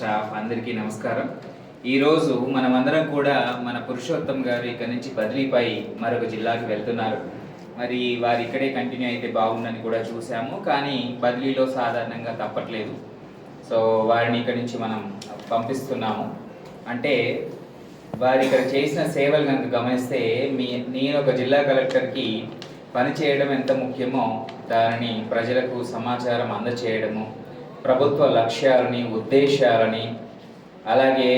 Staff అందరికీ నమస్కారం. ఈరోజు మనమందరం కూడా మన పురుషోత్తం గారు ఇక్కడి నుంచి బదిలీపై మరొక జిల్లాకి వెళ్తున్నారు. మరి వారు ఇక్కడే కంటిన్యూ అయితే బాగుందని కూడా చూసాము కానీ బదిలీలో సాధారణంగా తప్పట్లేదు. సో వారిని ఇక్కడి నుంచి మనం పంపిస్తున్నాము. అంటే వారు ఇక్కడ చేసిన సేవలు కనుక గమనిస్తే మీ నేను ఒక జిల్లా కలెక్టర్కి పని చేయడం ఎంత ముఖ్యమో దానిని ప్రజలకు సమాచారం అందచేయడము ప్రభుత్వ లక్ష్యాలని ఉద్దేశాలని అలాగే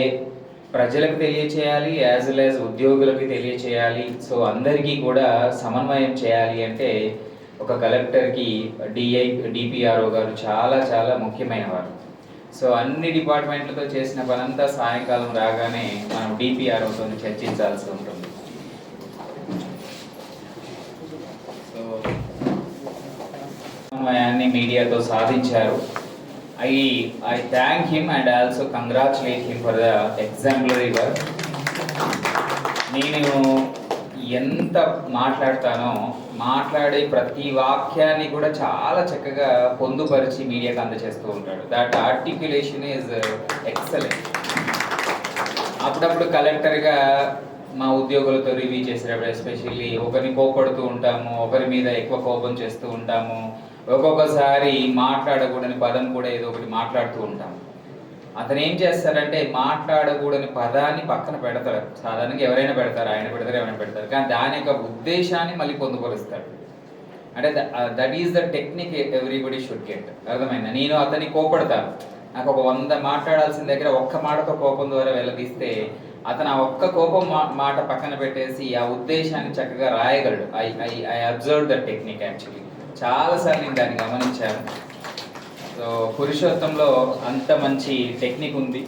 ప్రజలకు తెలియచేయాలి యాజ్ వెల్ యాజ్ ఉద్యోగులకు తెలియచేయాలి. సో అందరికీ కూడా సమన్వయం చేయాలి అంటే ఒక కలెక్టర్కి డిఐ డిపిఆర్ఓ గారు చాలా చాలా ముఖ్యమైన వారు. సో అన్ని డిపార్ట్మెంట్లతో చేసిన పనంతా సాయంకాలం రాగానే మనం డిపిఆర్ఓతో చర్చించాల్సి ఉంటుంది. సో సమన్వయాన్ని మీడియాతో సాధించారు. I I thank him and also congratulate him for the exemplary work నేను ఎంత మాట్లాడతానో మాట్లాడే ప్రతి వాక్యాన్ని కూడా చాలా చక్కగా పొందుపరిచి మీడియాకి అందజేస్తూ ఉంటాడు. దట్ ఆర్టిక్యులేషన్ ఈజ్ ఎక్సలెంట్ అప్పుడప్పుడు కలెక్టర్గా మా ఉద్యోగులతో రివ్యూ చేసేటప్పుడు ఎస్పెషల్లీ ఒకరిని కోపడుతూ ఉంటాము ఒకరి మీద ఎక్కువ కోపం చేస్తూ ఉంటాము ఒక్కొక్కసారి మాట్లాడకూడని పదం కూడా ఏదో ఒకటి మాట్లాడుతూ ఉంటాం. అతను ఏం చేస్తారంటే మాట్లాడకూడని పదాన్ని పక్కన పెడతారు సాధారణంగా ఎవరైనా పెడతారు ఆయన పెడతారు ఎవరైనా పెడతారు. కానీ దాని యొక్క ఉద్దేశాన్ని మళ్ళీ పొందుపరుస్తాడు. అంటే that is the technique everybody should get అర్థమైందా? నేను అతన్ని కోపడతాను. నాకు ఒక వంద మాట్లాడాల్సిన దగ్గర ఒక్క మాటతో కోపం ద్వారా వెళ్ళదీస్తే అతను ఆ ఒక్క కోపం మా మాట పక్కన పెట్టేసి ఆ ఉద్దేశాన్ని చక్కగా రాయగలడు. I I I observe the technique actually చాలాసార్లు నేను దాన్ని గమనించాను. సో పురుషోత్తంలో అంత మంచి టెక్నిక్ ఉంది.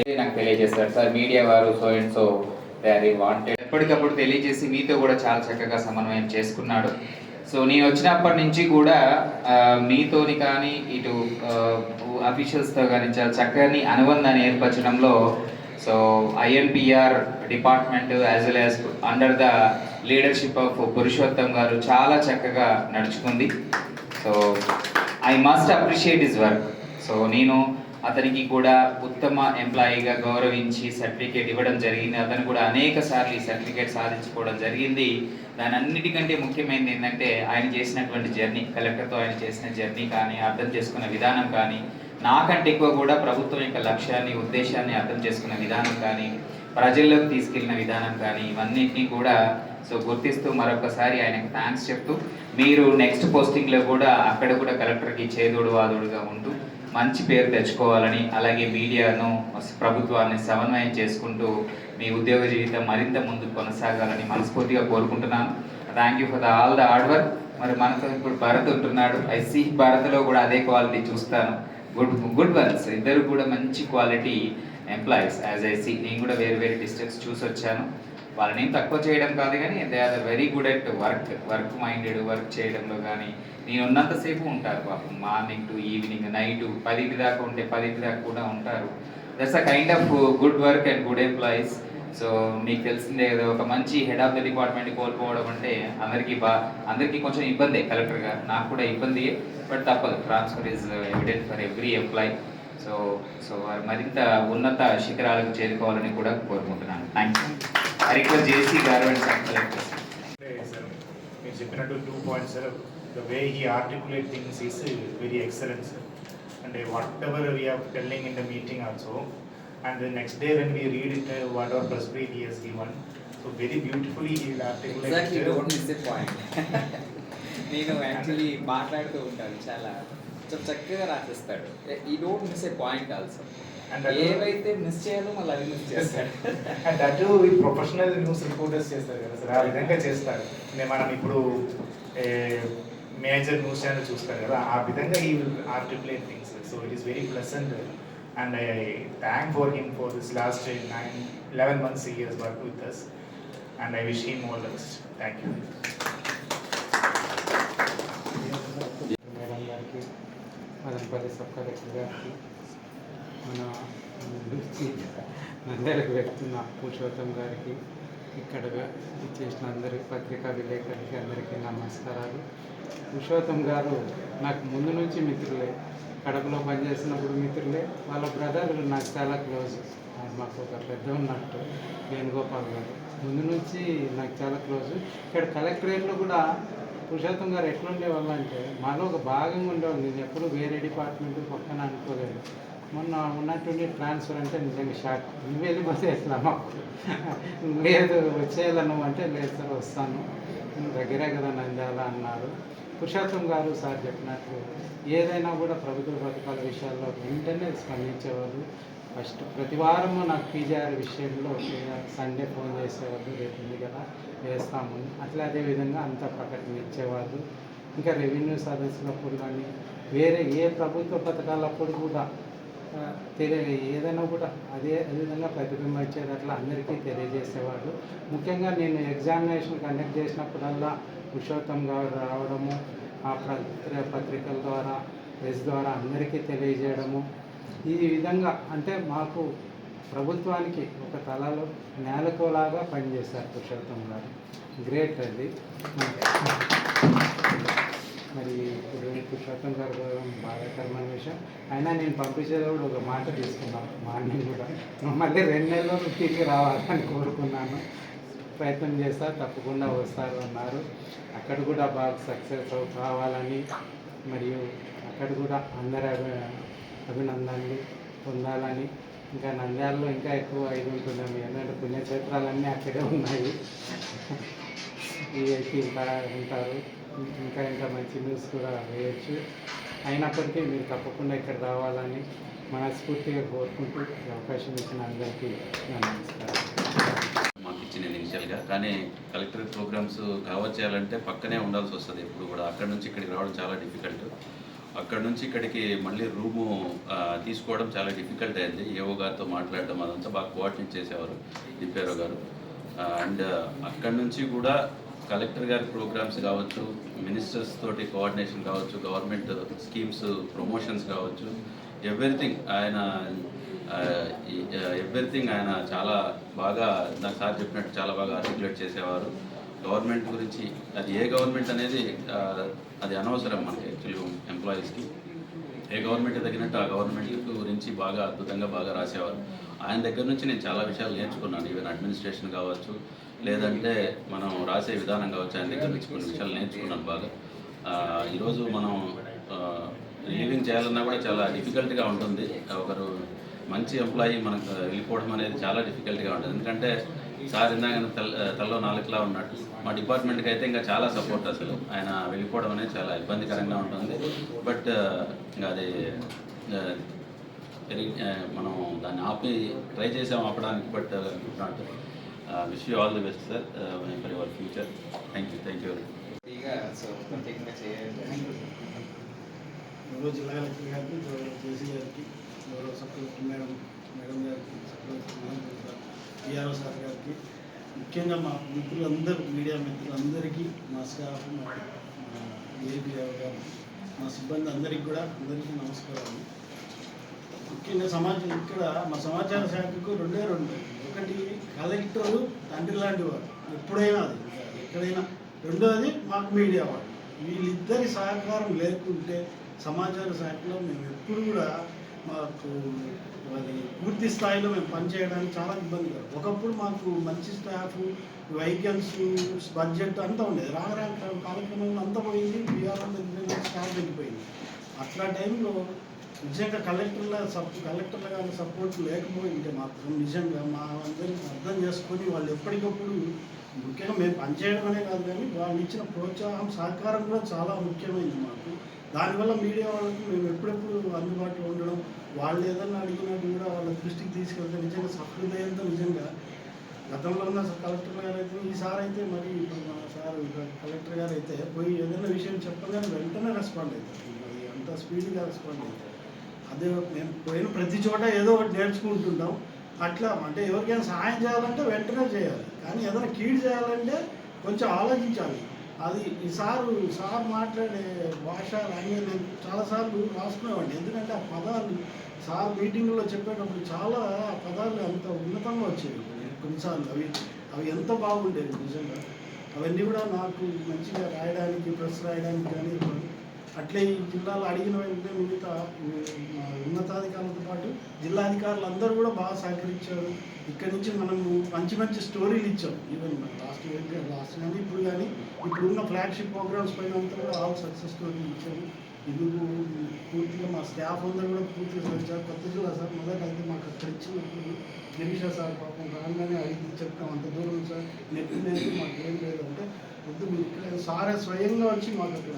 ఇది నాకు తెలియజేస్తారు సార్ మీడియా వారు so and so very wanted. ఎప్పటికప్పుడు తెలియజేసి మీతో కూడా చాలా చక్కగా సమన్వయం చేసుకున్నాడు. సో నేను వచ్చినప్పటి నుంచి కూడా మీతోని కానీ ఇటు అఫీషియల్స్తో కానీ చాలా చక్కని అనుబంధాన్ని ఏర్పరచడంలో so INPR department as well as under the leadership of Purushottam garu చాలా చక్కగా నడుచుకుంది. So I must appreciate his work so నేను అతనికి కూడా ఉత్తమ ఎంప్లాయీగా గౌరవించి సర్టిఫికేట్ ఇవ్వడం జరిగింది. అతను కూడా అనేక సార్లు ఈ సర్టిఫికేట్ సాధించుకోవడం జరిగింది. దాని అన్నిటికంటే ముఖ్యమైనది ఏంటంటే ఆయన చేసినటువంటి జర్నీ కలెక్టర్తో ఆయన చేసిన జర్నీ కానీ అర్థం చేసుకున్న విధానం కానీ నాకంటే ఎక్కువ కూడా ప్రభుత్వం యొక్క లక్ష్యాన్ని ఉద్దేశాన్ని అర్థం చేసుకున్న విధానం కానీ ప్రజల్లోకి తీసుకెళ్ళిన విధానం కానీ ఇవన్నిటినీ కూడా సో గుర్తిస్తూ మరొకసారి ఆయనకు థ్యాంక్స్ చెప్తూ మీరు నెక్స్ట్ పోస్టింగ్లో కూడా అక్కడ కూడా కలెక్టర్కి చేదోడు వాదోడుగా ఉంటూ మంచి పేరు తెచ్చుకోవాలని అలాగే మీడియాను ప్రభుత్వాన్ని సమన్వయం చేసుకుంటూ మీ ఉద్యోగ జీవితం మరింత ముందుకు కొనసాగాలని మనస్ఫూర్తిగా కోరుకుంటున్నాను. Thank you for the all the hard work మరి మనతో ఇప్పుడు భరత్ ఉంటున్నాడు. ఐ సీ భారత్లో కూడా అదే క్వాలిటీ చూస్తాను. గుడ్ గుడ్ వర్క్స్ ఇద్దరు కూడా మంచి quality employees as I see నేను కూడా వేరు వేరు డిస్ట్రిక్ట్స్ చూసి వచ్చాను. వాళ్ళని ఏం తక్కువ చేయడం కాదు కానీ they are very good at work work minded work చేయడంలో కానీ నేను ఉన్నంతసేపు ఉంటారు పాపం. మార్నింగ్ టు ఈవినింగ్ నైట్ పదింటి దాకా ఉంటే పదింటి దాకా కూడా ఉంటారు. That's a kind of good work and good employees so మీకు తెలిసిందే కదా ఒక మంచి హెడ్ ఆఫ్ ద డిపార్ట్మెంట్ కోల్పోవడం అంటే అందరికీ బా అందరికీ కొంచెం ఇబ్బందే. కలెక్టర్గా నాకు కూడా ఇబ్బంది బట్ తప్పదు. Transfer is evident for every employee so so వారు మరింత ఉన్నత శిఖరాలకు చేరుకోవాలని కూడా కోరుకుంటున్నాను. Thank you request JC garu and sub collectors మీరు చెప్పినట్టు two points sir the way he articulate things is very excellent sir అంటే whatever we are telling in the meeting also and next day when we read it whatever press brief he he's given so very beautifully he exactly don't miss articulate point నేను actually మాట్లాడుతూ ఉంటాను చాలా. చాలా చక్కగా రాసేస్తాడు. ఈ don't miss a point also ఏవైతే miss చేయాలో మళ్ళీ అవి మిస్ చేస్తాడు. అండ్ అటు ఈ ప్రొఫెషనల్ న్యూస్ రిపోర్టర్స్ చేస్తారు కదా సార్. ఆ విధంగా చేస్తారు. మనం ఇప్పుడు మేజర్ న్యూస్ ఛానల్ చూస్తారు కదా ఆ విధంగా ఈ articulate things so it is very pleasant and I thank for him for this last nine eleven months years work with us and I wish him all the best thank you madam గారికి Madanapalle sub collector గారికి మన నుంచి నందలకు వ్యక్తున్న పురుషోత్తం గారికి ఇక్కడ చేసిన అందరికి పత్రికా విలేకరికి అందరికీ నమస్కారాలు. పురుషోత్తం గారు నాకు ముందు నుంచి మిత్రులే కడపలో పనిచేసినప్పుడు మిత్రులే వాళ్ళ బ్రదర్ నాకు చాలా క్లోజ్. మాకు ఒక పెద్ద ఉన్నట్టు వేణుగోపాల్ గారు. ముందు నుంచి నాకు చాలా క్లోజ్. ఇక్కడ కలెక్టరేట్లో కూడా పురుషోత్తం గారు ఎట్లుండేవాళ్ళు అంటే మాలో ఒక భాగంగా ఉండేవాళ్ళు. నేను ఎప్పుడు వేరే డిపార్ట్మెంట్ పక్కన అనుకోలేదు. మొన్న ఉన్నటువంటి ట్రాన్స్ఫర్ అంటే నిజంగా షాక్ నువ్వు వెళ్ళిపోతే ఎట్లా మాకు లేదు వచ్చేయాల నువ్వు అంటే లేదు సార్ వస్తాను. నువ్వు దగ్గరే కదా నంద్యాల అన్నారు. పురుషోత్తం గారు సార్ చెప్పినట్లు ఏదైనా కూడా ప్రభుత్వ పథకాల విషయాల్లో వెంటనే స్పందించేవారు ఫస్ట్ ప్రతి వారము నాకు పీజీఆర్ విషయంలో సండే ఫోన్ చేసేవాళ్ళు రేపు ఉంది కదా వేస్తాము అట్లా అదే విధంగా అంత ప్రకటన ఇచ్చేవాళ్ళు ఇంకా రెవెన్యూ సదస్సులప్పుడు కానీ వేరే ఏ ప్రభుత్వ పథకాలప్పుడు కూడా తెలియ ఏదైనా కూడా అదే విధంగా ప్రతిబింబించేది అట్లా అందరికీ తెలియజేసేవాళ్ళు. ముఖ్యంగా నేను ఎగ్జామినేషన్ కండక్ట్ చేసినప్పుడల్లా పురుషోత్తం గారు రావడము ఆ పత్రికల ద్వారా ప్రెస్ ద్వారా అందరికీ తెలియజేయడము ఈ విధంగా అంటే మాకు ప్రభుత్వానికి ఒక తలలో నేలకోలాగా పనిచేశారు పురుషోత్తం గారు. గ్రేట్ అది మరి ఇప్పుడు పురుషోత్తం గారు బాధాకరమైన విషయం అయినా నేను పంపించేటప్పుడు ఒక మాట తీసుకున్నాను. మార్నింగ్ కూడా. మళ్ళీ రెండు నెలల్లో తిరిగి రావాలని కోరుకున్నాను. ప్రయత్నం చేస్తా తప్పకుండా వస్తారు అన్నారు. అక్కడ కూడా బాగా సక్సెస్ కావాలని మరియు అక్కడ కూడా అందరూ అభినందనలు పొందాలని. ఇంకా నంద్యాలలో ఇంకా ఎక్కువ ఇది ఉంటున్నాము ఎందుకంటే పుణ్యక్షేత్రాలన్నీ అక్కడే ఉన్నాయి. వీఐపీ ఇంకా ఉంటారు. ఇంకా ఇంకా మంచి న్యూస్ కూడా వేయచ్చు. అయినప్పటికీ మీరు తప్పకుండా ఇక్కడ రావాలని మనస్ఫూర్తిగా కోరుకుంటూ అవకాశం ఇచ్చిన అందరికీ నమస్కారం. మాకు ఇచ్చింది ఇనిషియల్గా కానీ కలెక్టర్ ప్రోగ్రామ్స్ కవర్ చేయాలంటే పక్కనే ఉండాల్సి వస్తుంది ఎప్పుడు కూడా. అక్కడ నుంచి ఇక్కడికి రావడం చాలా డిఫికల్ట్ అక్కడ నుంచి ఇక్కడికి మళ్ళీ రూము తీసుకోవడం చాలా డిఫికల్ట్ అయింది. ఏవో గారితో మాట్లాడడం అదంతా బాగా కోఆర్డినేట్ చేసేవారు దిప్పేరో గారు. అండ్ అక్కడ నుంచి కూడా కలెక్టర్ గారి ప్రోగ్రామ్స్ కావచ్చు మినిస్టర్స్ తోటి కోఆర్డినేషన్ కావచ్చు గవర్నమెంట్ స్కీమ్స్ ప్రమోషన్స్ కావచ్చు ఎవ్రీథింగ్ ఆయన ఎవ్రీథింగ్ ఆయన చాలా బాగా నాకు సార్ చెప్పినట్టు చాలా బాగా ఆర్టికులేట్ చేసేవారు. గవర్నమెంట్ గురించి అది ఏ గవర్నమెంట్ అనేది అది అనవసరం మనకి యాక్చువల్లీ ఎంప్లాయీస్కి ఏ గవర్నమెంట్ తగినట్టు ఆ గవర్నమెంట్ గురించి బాగా అద్భుతంగా బాగా రాసేవారు. ఆయన దగ్గర నుంచి నేను చాలా విషయాలు నేర్చుకున్నాను. ఈవెన్ అడ్మినిస్ట్రేషన్ కావచ్చు లేదంటే మనం రాసే విధానం కావచ్చు ఆయన దగ్గర నుంచి కొన్ని విషయాలు నేర్చుకున్నాను బాగా. ఈరోజు మనం రిలీవింగ్ చేయాలన్నా కూడా చాలా డిఫికల్ట్గా ఉంటుంది. ఒకరు మంచి ఎంప్లాయీ మనకు వెళ్ళిపోవడం అనేది చాలా డిఫికల్ట్గా ఉంటుంది. ఎందుకంటే సార్ ఇందాక తెల్ల తల్లో నాలుగులా ఉన్నట్టు. మా డిపార్ట్మెంట్కి అయితే ఇంకా చాలా సపోర్ట్ అసలు. ఆయన వెళ్ళిపోవడం అనేది చాలా ఇబ్బందికరంగా ఉంటుంది. బట్ ఇంకా అది మనం దాన్ని ఆపి ట్రై చేసాం ఆపడానికి but not wish you all the best sir for your future thank you thank you గౌరవ జిల్లా కలెక్టర్ గారికి గౌరవ జేసీ గారికి గౌరవ సబ్ కలెక్టర్ మేడం మేడం గారికి సబ్ కలెక్టర్ మేడం సార్ గారికి ముఖ్యంగా మా మిత్రులందరూ మీడియా మిత్రులందరికీ మా స్టాఫ్ మా ఏపీ గారు మా సిబ్బంది అందరికీ కూడా అందరికీ నమస్కారాలు ముఖ్యంగా సమాచారం ఇక్కడ మా సమాచార శాఖకు రెండే రెండు. ఒకటి కలెక్టర్ తండ్రి లాంటి వారు. ఎప్పుడైనా అది ఎక్కడైనా. రెండోది మాకు మీడియా వాడు వీళ్ళిద్దరి సహకారం లేకుంటే సమాచార శాఖలో మేము ఎప్పుడు కూడా మాకు అది పూర్తి స్థాయిలో మేము పనిచేయడానికి చాలా ఇబ్బంది కదా. ఒకప్పుడు మాకు మంచి స్టాఫ్ వెహికల్స్ బడ్జెట్ అంతా ఉండేది. రాను రాను కార్యక్రమంలో అంతా పోయింది బీఆర్ఎం స్టాఫ్ వెళ్ళిపోయింది. అట్లా టైంలో నిజంగా కలెక్టర్ల సప్ కలెక్టర్ల కానీ సపోర్ట్ లేకపోయింటే మాత్రం నిజంగా మా అందరిని అర్థం చేసుకొని వాళ్ళు ఎప్పటికప్పుడు ముఖ్యంగా మేము పనిచేయడం అనే కాదు కానీ వాళ్ళు ఇచ్చిన ప్రోత్సాహం సహకారం కూడా చాలా ముఖ్యమైనది మాకు. దానివల్ల మీడియా వాళ్ళకి మేము ఎప్పుడెప్పుడు అందుబాటులో ఉండడం వాళ్ళు ఏదన్నా అడిగినట్టు కూడా వాళ్ళ దృష్టికి తీసుకెళ్తే నిజంగా సహృదయంతో నిజంగా గతంలో ఉన్న కలెక్టర్ గారు అయితే ఈసారి అయితే మరి ఇప్పుడు మన సార్ కలెక్టర్ గారు అయితే పోయి ఏదైనా విషయం చెప్పగానే వెంటనే రెస్పాండ్ అవుతారు. మరి అంత స్పీడ్గా రెస్పాండ్ అవుతారు. అదే మేము పోయిన ప్రతి చోట ఏదో ఒకటి నేర్చుకుంటుంటాం. అట్లా అంటే ఎవరికైనా సహాయం చేయాలంటే వెంటనే చేయాలి. కానీ ఏదైనా కీడు చేయాలంటే కొంచెం ఆలోచించాలి. అది ఈ సార్ మాట్లాడే భాష లాంగ్వేజ్ నేను చాలాసార్లు రాసుకునేవాడిని. ఎందుకంటే ఆ పదాలు సార్ మీటింగ్లో చెప్పేటప్పుడు చాలా ఆ పదాలు అంత ఉన్నతంగా వచ్చేవి. కొన్నిసార్లు అవి అవి ఎంత బాగుండేవి నిజంగా. అవన్నీ కూడా నాకు మంచిగా రాయడానికి ప్రెస్ రాయడానికి కానీ అట్లే ఈ జిల్లాలో అడిగిన వెంటనే మిగతా ఉన్నతాధికారులతో పాటు జిల్లా అధికారులు అందరూ కూడా బాగా సహకరించారు. ఇక్కడి నుంచి మనం మంచి మంచి స్టోరీలు ఇచ్చాం. ఈవెన్ లాస్ట్ ఇయర్ లాస్ట్ కానీ ఇప్పుడు కానీ ఇప్పుడున్న ఫ్లాగ్షిప్ ప్రోగ్రామ్స్ పైన అంతా కూడా ఆల్ సక్సెస్ స్టోరీ ఇచ్చాము ఇందుకు పూర్తిగా మా స్టాఫ్ అందరూ కూడా పూర్తిగా సహకరించారు కొత్త జిల్లా సార్ మొదట అయితే మాకు అక్కడ ఇచ్చినప్పుడు గిరీష సార్ పాపం రాగానే అడిగి చెప్తాం అంత దూరం సార్ నెట్ లేదు మాకు ఏం లేదు. అంటే వద్దు మీరు ఇక్కడ సారే స్వయంగా వచ్చి మాకు అక్కడ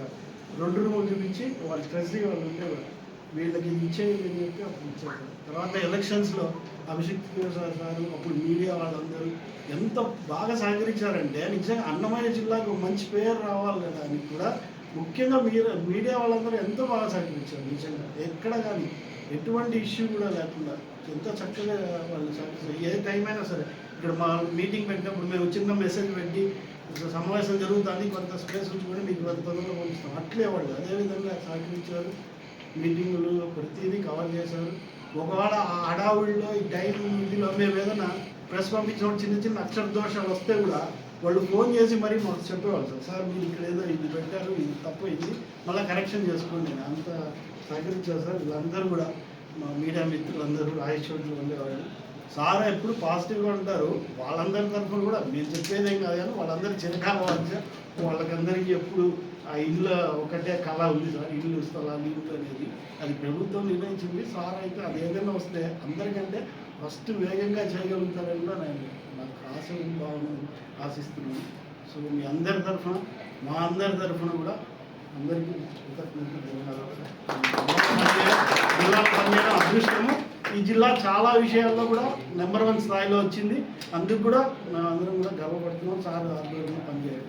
రెండు రూములు చూపించి వాళ్ళు ట్రెజరీ వాళ్ళు ఉండేవారు. వీళ్ళకి ఇది ఇచ్చేయండి అని చెప్పి అప్పుడు ఇచ్చారు తర్వాత ఎలక్షన్స్లో అభిషేక్ సార్ అప్పుడు మీడియా వాళ్ళందరూ ఎంత బాగా సహకరించారంటే నిజంగా అన్నమయ్య జిల్లాకు మంచి పేరు రావాలి కదా అని కూడా ముఖ్యంగా మీరు మీడియా వాళ్ళందరూ ఎంతో బాగా సహకరించారు నిజంగా. ఎక్కడ కానీ ఎటువంటి ఇష్యూ కూడా లేకుండా ఎంత చక్కగా వాళ్ళు సహకరిస్తారు. ఏ టైం అయినా సరే ఇక్కడ మా మీటింగ్ పెట్టినప్పుడు మేము చిన్న మెసేజ్ పెట్టి ఇట్లా సమావేశం జరుగుతుంది కొంత స్పేస్ ఉంచుకొని కూడా మీకు కొంత తొందరగా పంపిస్తాం. అట్లే వాళ్ళు అదేవిధంగా సహకరించారు. మీటింగులు ప్రతిదీ కవర్ చేశారు. ఒకవేళ ఆ హడావుడిలో ఈ టైం ఇదిలో మేము ఏదైనా ప్రెస్ పంపించినప్పుడు చిన్న చిన్న అక్షర దోషాలు వస్తే కూడా వాళ్ళు ఫోన్ చేసి మరీ మాకు చెప్పేవాళ్ళు సార్. సార్ మీరు ఇక్కడ ఏదో ఇది పెట్టారు ఇది తప్పు మళ్ళీ కరెక్షన్ చేసుకోండి. నేను అంత సహకరించారు సార్. వీళ్ళందరూ కూడా మా మీడియా మిత్రులందరూ రాయేష్ చౌదరి ఉండేవాళ్ళు సార్ ఎప్పుడు పాజిటివ్గా ఉంటారు. వాళ్ళందరి తరఫున కూడా మీరు చెప్పేదేం కాదు కానీ వాళ్ళందరూ చిరకాల వచ్చా వాళ్ళకందరికీ ఎప్పుడు ఆ ఇల్లు ఒకటే కళ ఉంది సార్. ఇల్లు స్థలాలు ఇల్లు అనేది. అది ప్రభుత్వం నిర్ణయించింది. సార్ అయితే అది ఏదైనా వస్తే అందరికంటే ఫస్ట్ వేగంగా చేయగలుగుతారని కూడా నేను నాకు ఆశ భావన ఆశిస్తున్నాను. సో మీ అందరి తరఫున మా అందరి తరఫున కూడా అందరికీ కృతజ్ఞతలు. ధన్యవాదాలు సార్. అదృష్టము ఈ జిల్లా చాలా విషయాల్లో కూడా నెంబర్ వన్ స్థాయిలో వచ్చింది. అందుకు కూడా నా అందరం కూడా గర్వపడుతున్నాం. సార్ ఆధ్వర్యంలో పనిచేయాలి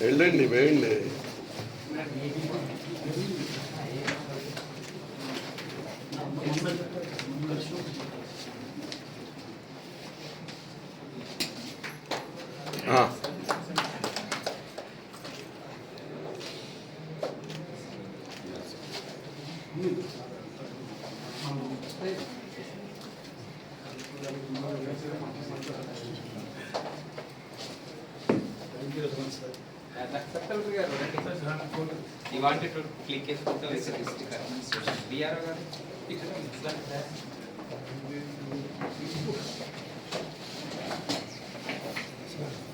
వెళ్ళండి వేయండి ఆ. Thank you very much sir secretary గారు రండి You wanted to click a photo with the district administration. VRO గారు కాబట్టి